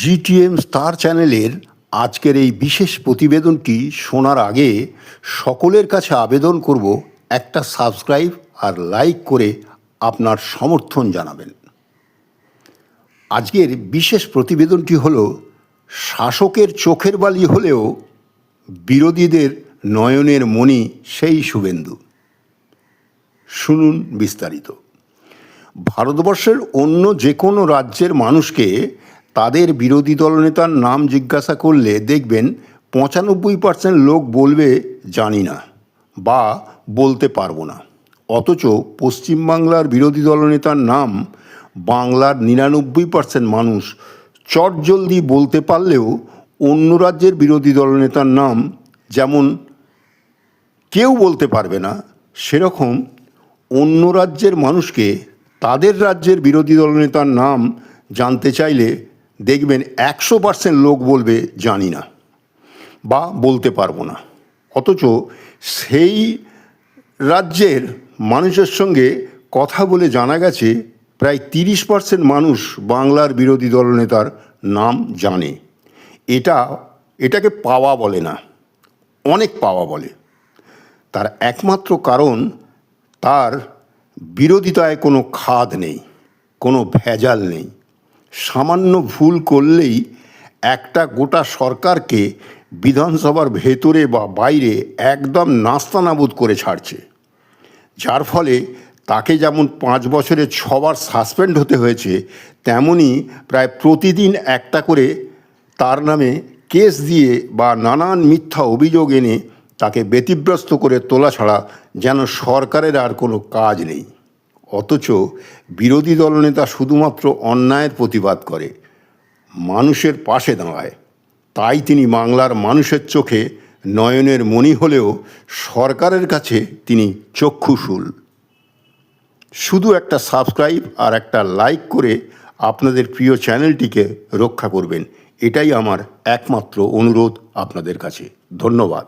GTM star চ্যানেলের আজকের এই বিশেষ প্রতিবেদনটি শোনার আগে সকলের কাছে আবেদন করব একটা সাবস্ক্রাইব আর লাইক করে আপনার সমর্থন জানাবেন। আজকের বিশেষ প্রতিবেদনটি হল, শাসকের চোখের বালি হলেও বিরোধীদের নয়নের মণি সেই শুভেন্দু। শুনুন বিস্তারিত। ভারতবর্ষের অন্য যে কোনো রাজ্যের মানুষকে তাদের বিরোধী দলনেতার নাম জিজ্ঞাসা করলে দেখবেন পঁচানব্বই পার্সেন্ট লোক বলবে, জানি না বা বলতে পারব না। অথচ পশ্চিমবাংলার বিরোধী দলনেতার নাম বাংলার নিরানব্বই পার্সেন্ট মানুষ চটজলদি বলতে পারলেও অন্য রাজ্যের বিরোধী দলনেতার নাম যেমন কেউ বলতে পারবে না, সেরকম অন্য রাজ্যের মানুষকে তাদের রাজ্যের বিরোধী দলনেতার নাম জানতে চাইলে দেখবেন একশো পার্সেন্ট লোক বলবে, জানি না বা বলতে পারব না। অথচ সেই রাজ্যের মানুষের সঙ্গে কথা বলে জানা গেছে, প্রায় তিরিশ পার্সেন্ট মানুষ বাংলার বিরোধী দলনেতার নাম জানে। এটা, এটাকে পাওয়া বলে না, অনেক পাওয়া বলে। তার একমাত্র কারণ, তার বিরোধিতায় কোনো খাদ নেই, কোনো ভেজাল নেই। সামান্য ভুল করলেই একটা গোটা সরকারকে বিধানসভার ভেতরে বা বাইরে একদম নাস্তানাবুদ করে ছাড়ছে। যার ফলে তাকে যেমন পাঁচ বছরে ছবার সাসপেন্ড হতে হয়েছে, তেমনি প্রায় প্রতিদিন একটা করে তার নামে কেস দিয়ে বা নানান মিথ্যা অভিযোগ এনে তাকে ব্যতিব্যস্ত করে তোলা ছাড়া যেন সরকারের আর কোনো কাজ নেই। অথচ বিরোধী দলনেতা শুধুমাত্র অন্যায়ের প্রতিবাদ করে, মানুষের পাশে দাঁড়ায়। তাই তিনি বাংলার মানুষের চোখে নয়নের মণি হলেও সরকারের কাছে তিনি চক্ষুশূল শুধু একটা সাবস্ক্রাইব আর একটা লাইক করে আপনাদের প্রিয় চ্যানেলটিকে রক্ষা করবেন। এটাই আমার একমাত্র অনুরোধ আপনাদের কাছে। ধন্যবাদ।